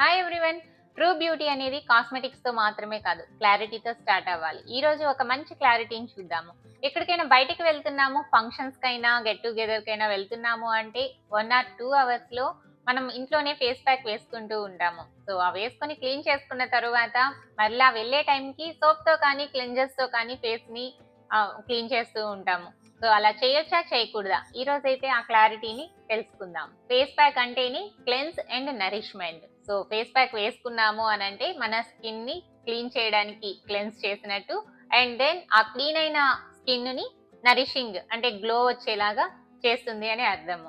Hi everyone true beauty అనేది కాస్మెటిక్స్తో మాత్రమే కాదు క్లారిటీతో స్టార్ట్ అవ్వాలి. ఈ రోజు ఒక మంచి క్లారిటీని చూద్దాము. ఎక్కడికైనా బయటికి వెళ్తున్నాము ఫంక్షన్స్ కైనా గెట్ టుగెదర్ కైనా వెళ్తున్నాము అంటే వన్ ఆర్ టూ అవర్స్లో మనం ఇంట్లోనే ఫేస్ ప్యాక్ వేసుకుంటూ ఉంటాము. సో ఆ వేసుకొని క్లీన్ చేసుకున్న తరువాత మరలా వెళ్ళే టైంకి సోప్తో కానీ క్లెంజర్స్తో కానీ ఫేస్ని క్లీన్ చేస్తూ ఉంటాము. సో అలా చేయొచ్చా? చేయకూడదా? ఈ రోజు అయితే ఆ క్లారిటీని తెలుసుకుందాం. Face pack అంటేని cleanse and nourishment. So face pack వేసుకున్నాము అని అంటే మన స్కిన్ని క్లీన్ చేయడానికి క్లెన్స్ చేసినట్టు. అండ్ దెన్ ఆ క్లీన్ అయిన స్కిన్ని నరిషింగ్ అంటే గ్లో వచ్చేలాగా చేస్తుంది అని అర్థము.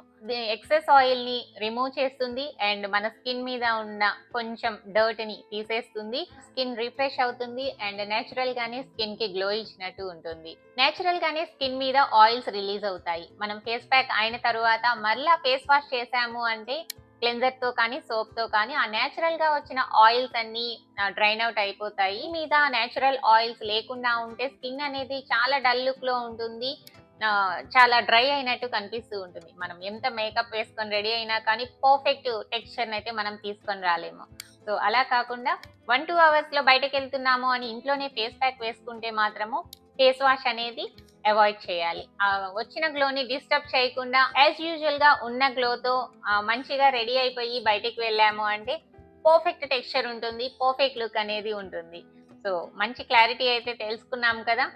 ఎక్సెస్ ఆయిల్ని రిమూవ్ చేస్తుంది అండ్ మన స్కిన్ మీద ఉన్న కొంచెం డర్ట్ని తీసేస్తుంది. స్కిన్ రిఫ్రెష్ అవుతుంది అండ్ నేచురల్ గానే స్కిన్కి గ్లో ఇచ్చినట్టు ఉంటుంది. నేచురల్ గానే స్కిన్ మీద ఆయిల్స్ రిలీజ్ అవుతాయి. మనం ఫేస్ ప్యాక్ అయిన తర్వాత మళ్ళా ఫేస్ వాష్ చేసాము అంటే క్లెన్జర్తో కానీ సోప్తో కానీ ఆ నేచురల్గా వచ్చిన ఆయిల్స్ అన్ని డ్రైన్ అవుట్ అయిపోతాయి. మీద నేచురల్ ఆయిల్స్ లేకుండా ఉంటే స్కిన్ అనేది చాలా డల్ లుక్లో ఉంటుంది. చాలా డ్రై అయినట్టు కనిపిస్తూ ఉంటుంది. మనం ఎంత మేకప్ వేసుకొని రెడీ అయినా కానీ పర్ఫెక్ట్ టెక్స్చర్ అయితే మనం తీసుకొని రాలేము. సో అలా కాకుండా వన్ టూ అవర్స్లో బయటకు వెళ్తున్నాము అని ఇంట్లోనే ఫేస్ ప్యాక్ వేసుకుంటే మాత్రము ఫేస్ వాష్ అనేది అవాయిడ్ చేయాలి. వచ్చిన గ్లోని డిస్టర్బ్ చేయకుండా యాజ్ యూజువల్గా ఉన్న గ్లోతో మంచిగా రెడీ అయిపోయి బయటకు వెళ్ళాము అంటే పర్ఫెక్ట్ టెక్స్చర్ ఉంటుంది పర్ఫెక్ట్ లుక్ అనేది ఉంటుంది. సో మంచి క్లారిటీ అయితే తెలుసుకున్నాం కదా.